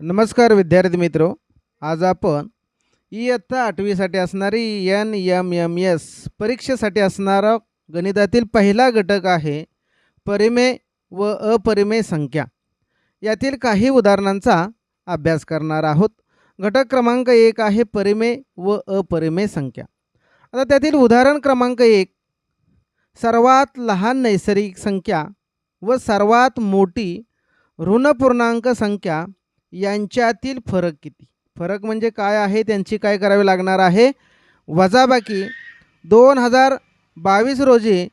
नमस्कार विद्यार्थी मित्रो. आज आपण इयत्ता आठवीसाठी असणारी एन एम एम एस परीक्षेसाठी असणारा गणितातील पहिला घटक आहे परिमेय व अपरिमेय संख्या. यातील काही उदाहरणांचा अभ्यास करणार आहोत. घटक क्रमांक एक आहे परिमेय व अपरिमेय संख्या. आता त्यातील उदाहरण क्रमांक एक सर्वात लहान नैसर्गिक संख्या व सर्वात मोठी ऋणपूर्णांक संख्या यांच्यातील फरक किती? फरक म्हणजे काय आहे? त्यांची काय करावे लागणार आहे? वजाबाकी दोन हजार बावीस रोजी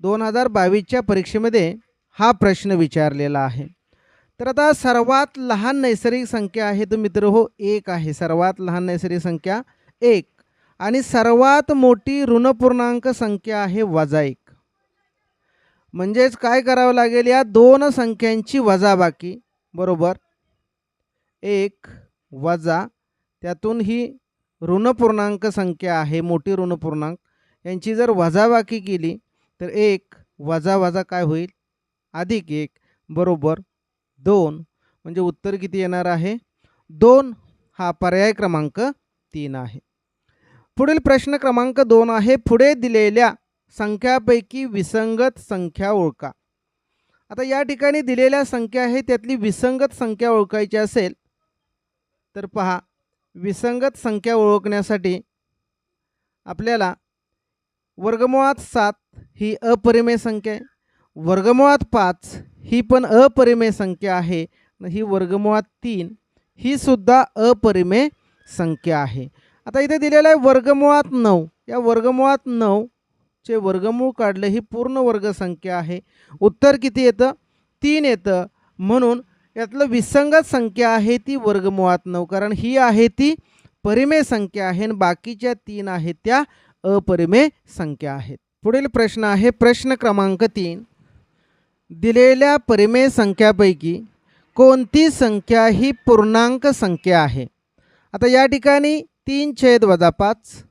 दोन हजार बावीसच्या परीक्षेमध्ये हा प्रश्न विचारलेला आहे. तर आता सर्वात लहान नैसर्गिक संख्या आहे तो मित्र हो एक आहे. सर्वात लहान नैसर्गिक संख्या एक. आणि सर्वात मोठी ऋणपूर्णांक संख्या आहे वजा एक. म्हणजेच काय करावं लागेल? या दोन संख्यांची वजाबाकी बरोबर? एक वजा त्यातून ही ऋणपूर्णांक संख्या आहे मोठी ऋणपूर्णांक. यांची जर वजाबाकी केली तर एक वजा वजा काय होईल? अधिक एक. बरोबर? दोन. म्हणजे उत्तर किती येणार आहे? दोन हा पर्याय क्रमांक तीन आहे. पुढील प्रश्न क्रमांक दोन आहे. पुढे दिलेल्या संख्यापैकी विसंगत संख्या ओळखा. आता या ठिकाणी दिलेल्या संख्या आहे त्यातली विसंगत संख्या ओळखायची असेल तर पहा विसंगत संख्या ओळखण्यासाठी आपल्याला वर्गमुळात सात ही अपरिमेय संख्या आहे. वर्गमुळात पाच ही पण अपरिमेय संख्या आहे. ही वर्गमुळात तीन ही सुद्धा अपरिमेय संख्या आहे. आता इथे दिलेलं आहे वर्गमुळात नऊ. या वर्गमुळात नऊ चे वर्गमूळ काढलं ही पूर्ण वर्गसंख्या आहे. उत्तर किती येतं? तीन येतं. म्हणून यातलं विसंगत संख्या आहे ती वर्गमुळात नऊ. कारण ही आहे ती परिमेय संख्या आहे आणि बाकीच्या तीन आहेत त्या अपरिमेय संख्या आहेत. पुढील प्रश्न आहे प्रश्न क्रमांक तीन. दिलेल्या परिमेय संख्यापैकी कोणती संख्या ही पूर्णांक संख्या आहे? आता या ठिकाणी तीन छेद वजा पाच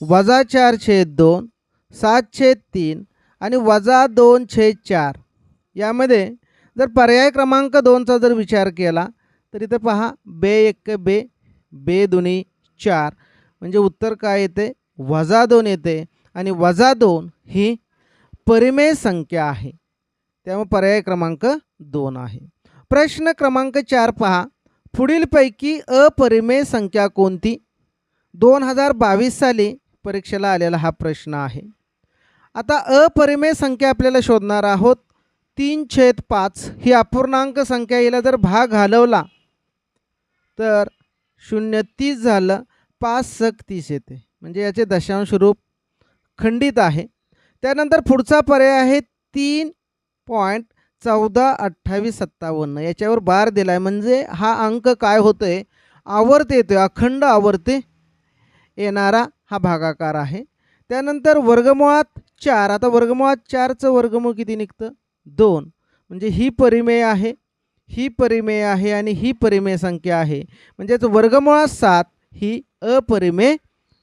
वजा चार छेद दोन सात छेद तीन आणि वजा दोन छेद चार. यामध्ये जर पर्याय क्रमांक दोनचा जर विचार केला तर इथं पहा बे एक बे. बे दोन्ही चार. म्हणजे उत्तर काय येते? वजा दोन येते आणि वजा दोन ही परिमेय संख्या आहे. त्यामुळे पर्याय क्रमांक दोन आहे. प्रश्न क्रमांक चार पहा. पुढीलपैकी अपरिमेय संख्या कोणती? दोन हजार बावीस साली परीक्षेला आलेला हा प्रश्न आहे. आता अपरिमेय संख्या आपल्याला शोधणार आहोत. तीन छेद पाच ही अपूर्णांक संख्या हिला जर भाग घालवला तर शून्य तीस झालं पाच सक तीस येते. म्हणजे याचे दशांश रूप खंडित आहे. त्यानंतर पुढचा पर्याय आहे तीन पॉईंट चौदा अठ्ठावीस सत्तावन्न. याच्यावर बार दिला आहे म्हणजे हा अंक काय होतो आहे आवर्त येतो आहे अखंड आवर्ते येणारा हा भागाकार आहे. त्यानंतर वर्गमुळात चार. आता वर्गमुळात चारचं वर्गमूळ किती निघतं? दोन. म्हणजे ही परिमेय आहे ही परिमेय आहे आणि ही परिमेय संख्या आहे. म्हणजेच वर्गमुळात सात ही अपरिमेय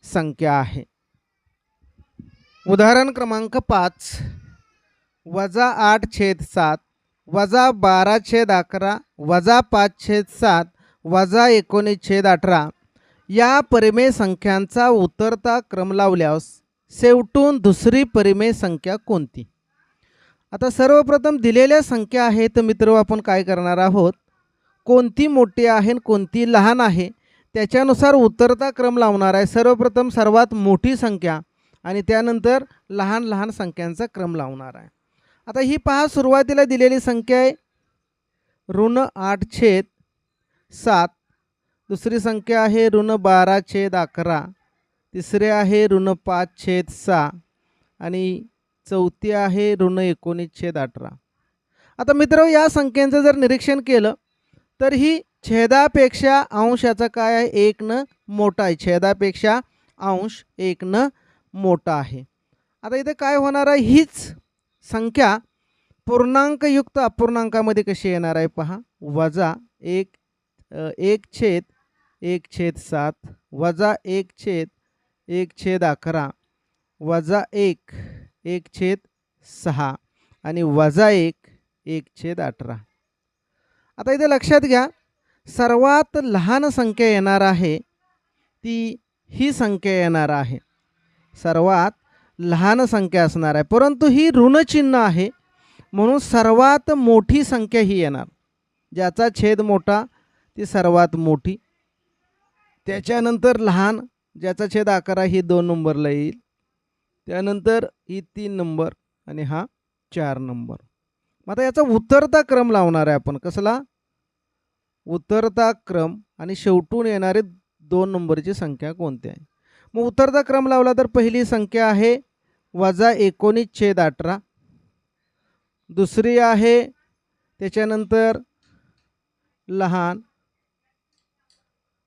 संख्या आहे. उदाहरण क्रमांक पाच. वजा आठ छेद सात वजा बारा छेद अकरा वजा पाच छेद सात वजा एकोणीस छेद अठरा. या परिमेय संख्यांचा उतरता क्रम लावल्यास शेवटून दुसरी परिमेय संख्या कोणती? आता सर्वप्रथम दिलेल्या संख्या आहेत मित्र आपण काय करणार आहोत? कोणती मोठी आहे आणि कोणती लहान आहे त्याच्यानुसार उतरता क्रम लावणार आहे. सर्वप्रथम सर्वात मोठी संख्या आणि त्यानंतर लहान लहान संख्यांचा क्रम लावणार आहे. आता ही पहा सुरुवातीला दिलेली संख्या आहे. ऋण आठ छेद सात. दुसरी संख्या आहे ऋण बारा छेद अकरा. तिसरे आहे ऋण पाच छेद सहा. आणि चौथी आहे ऋण एकोणीस छेद अठरा. आता मित्र या संख्यांचं जर निरीक्षण केलं तर ही छेदापेक्षा अंशाचा काय आहे? एक न मोठा आहे. छेदापेक्षा अंश एक न मोठा आहे. आता इथे काय होणार आहे? हीच संख्या पूर्णांकयुक्त अपूर्णांकामध्ये कशी येणार आहे पहा. वजा एक एक छेद एक छेद सात. वजा एक छेद एक छेद अकरा वजा एक एक छेद सहा आणि वजा एक एक छेद अठरा. आता इथे लक्षात घ्या सर्वात लहान संख्या येणार आहे ती ही संख्या येणार आहे. सर्वात लहान संख्या असणार आहे परंतु ही ऋणचिन्ह आहे म्हणून सर्वात मोठी संख्या ही येणार. ज्याचा छेद मोठा ती सर्वात मोठी. त्याच्यानंतर लहान ज्याचा छेद अकरा ही दोन नंबरला येईल. त्यानंतर ही तीन नंबर आणि हा चार नंबर. मग आता याचा उतरता क्रम लावणार आहे आपण. कसला? उतरता क्रम आणि शेवटून येणारे दोन नंबरची संख्या कोणती आहे? मग उतरता क्रम लावला तर पहिली संख्या आहे वजा एकोणीस छेद अठरा. दुसरी आहे त्याच्यानंतर लहान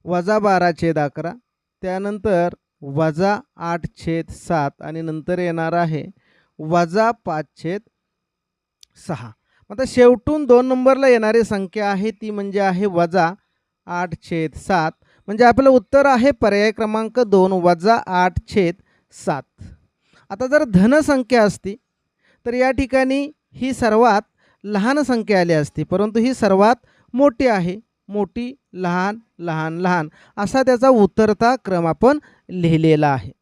वजा बारा छेद अकरा. त्यानंतर वजा आठ छेद सात आणि नंतर येणार आहे वजा पाच छेद सहा. आता शेवटून दोन नंबरला येणारी संख्या आहे ती म्हणजे आहे वजा आठ छेद सात. म्हणजे आपलं उत्तर आहे पर्याय क्रमांक दोन वजा आठ छेद सात. आता जर धनसंख्या असती तर या ठिकाणी ही सर्वात लहान संख्या आली असती परंतु ही सर्वात मोठी आहे मोठी लहान लहान लहान असा त्याचा उतरता क्रम आपण लिहिलेला आहे.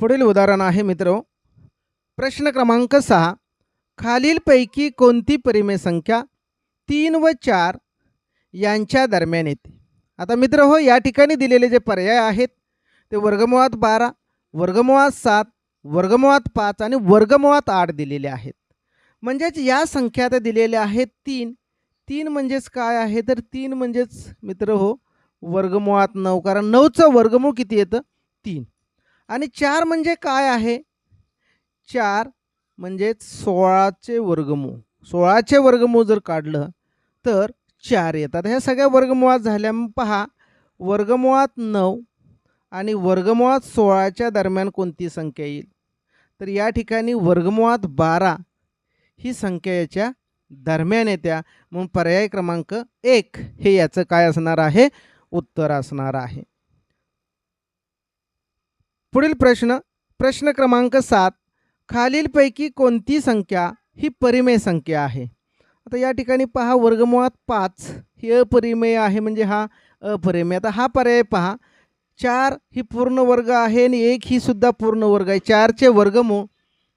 पुढील उदाहरण आहे मित्र. प्रश्न क्रमांक सहा. खालीलपैकी कोणती परिमेय संख्या तीन व चार यांच्या दरम्यान येते? आता मित्र हो या ठिकाणी दिलेले जे पर्याय आहेत ते वर्गमुळात बारा वर्गमुळात सात वर्गमुळात पाच आणि वर्गमुळात आठ दिलेले आहेत. म्हणजेच या संख्या आता दिलेल्या आहेत तीन. तीन म्हणजेच काय आहे? तर तीन म्हणजेच मित्र हो वर्गमुळात नऊ. कारण नऊचं वर्गमूळ किती येतं? तीन. आणि चार म्हणजे काय आहे? चार म्हणजेच सोळाचे वर्गमूळ. सोळाचे वर्गमूळ जर काढलं तर चार येतात. ह्या सगळ्या वर्गमुळात झाल्या पहा वर्गमुळात नऊ आणि वर्गमुळात सोळाच्या दरम्यान कोणती संख्या येईल? तर या ठिकाणी वर्गमुळात बारा ही संख्या याच्या दरम्यान येत्या. म्हणून पर्याय क्रमांक एक हे याचं काय असणार आहे? उत्तर असणार आहे. पुढील प्रश्न प्रश्न क्रमांक सात. खालीलपैकी कोणती संख्या ही परिमेय संख्या आहे? आता या ठिकाणी पहा वर्गमुळात पाच ही अपरिमेय आहे म्हणजे हा अपरिमेय. आता हा पर्याय पहा. चार ही पूर्ण वर्ग आहे आणि एक ही सुद्धा पूर्ण वर्ग आहे. चारचे वर्गमूळ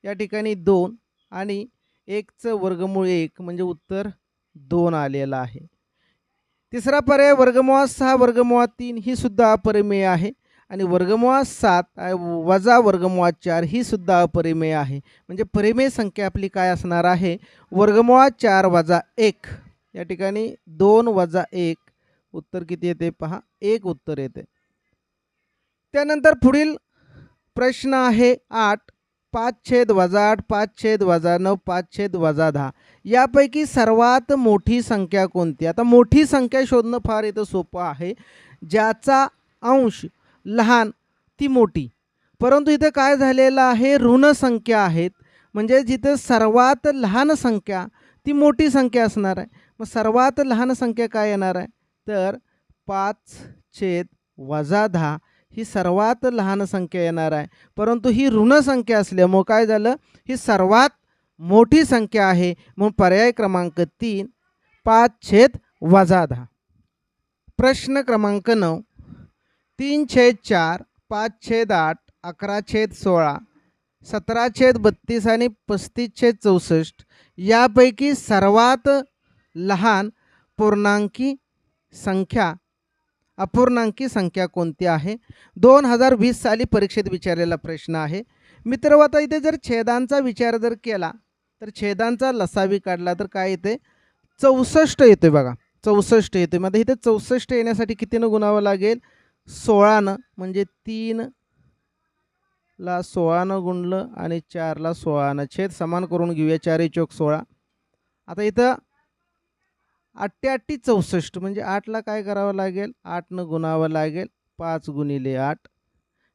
या ठिकाणी दोन आणि एकचं वर्गमूळ एक म्हणजे उत्तर दोन आलेलं आहे. तिसरा पर्याय वर्गमुळात सहा वर्गमुळात तीन ही सुद्धा अपरिमेय आहे. आणि वर्गमुळात सात वजा वर्गमुळात चार ही सुद्धा अपरिमेय आहे. म्हणजे परिमेय संख्या आपली काय असणार आहे? वर्गमुळात चार वजा एक. या ठिकाणी दोन वजा एक उत्तर किती येते पहा? एक उत्तर येते. त्यानंतर पुढील प्रश्न आहे आठ. पाच छेद वजा आठ पाच छेद वजा नऊ पाच छेद वजा दहा. यापैकी सर्वात मोठी संख्या कोणती? आता मोठी संख्या शोधणं फार इथं सोपं आहे. ज्याचा अंश लहान ती मोठी. परंतु इथं काय झालेलं आहे? ऋण संख्या आहेत. म्हणजे जिथं सर्वात लहान संख्या ती मोठी संख्या असणार आहे. मग सर्वात लहान संख्या काय येणार आहे? तर पाच छेद वजा दहा. ही सर्वात लहान संख्या येणार आहे. परंतु ही ऋण संख्या असल्यामुळं काय झालं? ही सर्वात मोठी संख्या आहे. म्हणून पर्याय क्रमांक तीन पाच छेद वजा दहा. प्रश्न क्रमांक नऊ तीन छेद चार पाच छेद आठ अकरा छेद सोळा सतरा छेद बत्तीस आणि पस्तीस छेद चौसष्ट यापैकी सर्वात लहान पूर्णांकी संख्या अपूर्णांकी संख्या कोणती आहे? दोन हजार वीस साली परीक्षेत विचारलेला प्रश्न आहे. मित्र आता इथे जर छेदांचा विचार जर केला तर छेदांचा लसावी काढला तर काय येते? चौसष्ट येते बघा. चौसष्ट येते. मग इथे चौसष्ट येण्यासाठी कितीनं गुणावं लागेल? सोळानं. म्हणजे तीन ला सोळानं गुणलं आणि चारला सोळानं. छेद समान करून घेऊया. चारही चौक सोळा. आता इथं अठ्ठ्याअठ्ठी चौसष्ट म्हणजे आठला काय करावं लागेल? आठनं गुणावं लागेल. पाच गुणिले आठ.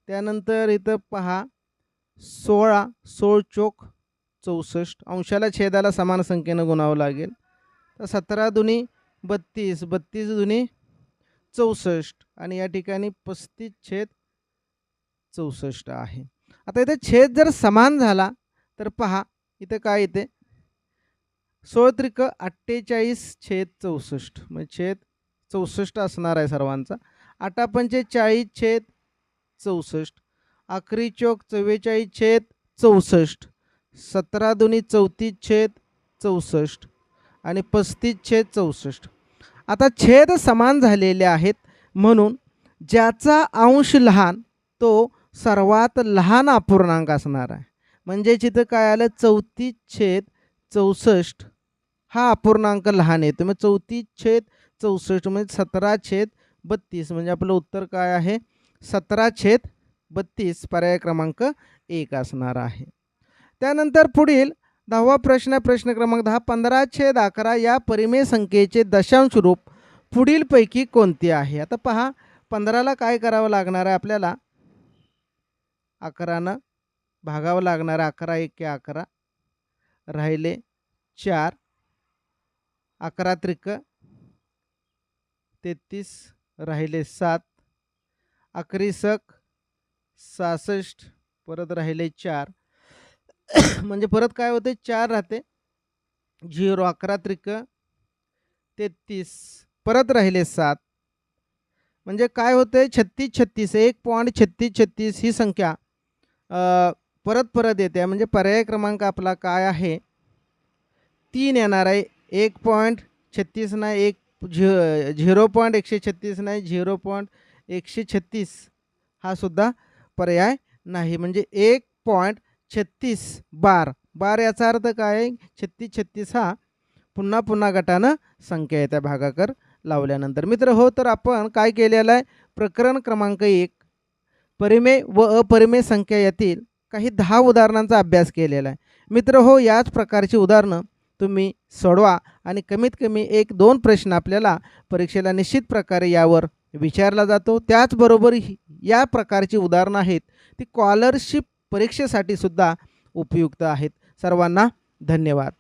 त्यानंतर इथं पहा सोळा सोळ चोक चौसष्ट. अंशाला छेदाला समान संख्येनं गुणावं लागेल. तर सतरा दुनी बत्तीस बत्तीस दुनी चौसष्ट. आणि या ठिकाणी पस्तीस छेद चौसष्ट आहे. आता इथे छेद जर समान झाला तर पहा इथं काय येते? सोळ त्रिक अठ्ठेचाळीस छेद चौसष्ट म्हणजे छेद चौसष्ट असणार आहे सर्वांचा. अठापंचे चाळीस छेद चौसष्ट अकरी चौक चव्वेचाळीस छेद चौसष्ट सतरा दोन्ही चौतीस छेद चौसष्ट आणि पस्तीस छेद चौसष्ट. आता छेद समान झालेले आहेत म्हणून ज्याचा अंश लहान तो सर्वात लहान अपूर्णांक असणार आहे. म्हणजे चिथं काय आलं? चौतीस छेद चौसष्ट हा अपूर्णांक लहान येतो मग चौतीस छेद चौसष्ट म्हणजे सतरा छेद बत्तीस म्हणजे आपलं उत्तर काय आहे? सतरा छेद बत्तीस पर्याय क्रमांक एक असणार आहे. त्यानंतर पुढील दहावा प्रश्न प्रश्न क्रमांक दहा. पंधरा छेद अकरा या परिमेय संख्येचे दशांश रूप पुढीलपैकी कोणते आहे? आता पहा पंधराला काय करावं लागणार आहे आपल्याला? अकरानं भागावं लागणार आहे. अकरा एक अकरा. राहिले चार. अकरा त्रिक तेहतीस राहिले सात अकरी सक सहासष्ट परत राहिले चार. म्हणजे परत काय होते? चार राहते. झिरो अकरा त्रिक तेहतीस परत राहिले सात. म्हणजे काय होते? छत्तीस छत्तीस एक पॉईंट छत्तीस छत्तीस ही संख्या परत परत येते. म्हणजे पर्याय क्रमांक आपला काय आहे? तीन येणार आहे. एक पॉईंट छत्तीस नाही एक झि झिरो पॉईंट एकशे छत्तीस नाही झिरो पॉईंट एकशे छत्तीस हा सुद्धा पर्याय नाही. म्हणजे एक पॉईंट छत्तीस बार. बार याचा अर्थ काय? आहे छत्तीस छत्तीस हा पुन्हा पुन्हा गटानं संख्या येत्या भागाकर लावल्यानंतर. मित्र हो तर आपण काय केलेलं आहे? प्रकरण क्रमांक एक परिमेय व अपरिमेय संख्या यातील काही दहा उदाहरणांचा अभ्यास केलेला आहे. मित्र हो याच प्रकारची उदाहरणं तुम्ही सोडवा आणि कमीत कमी एक दोन प्रश्न आपल्याला परीक्षेला निश्चित प्रकारे यावर विचारला जातो. त्याचबरोबर ही- या प्रकारची उदाहरणं आहेत ती स्कॉलरशिप परीक्षेसाठी सुद्धा उपयुक्त आहेत. सर्वांना धन्यवाद.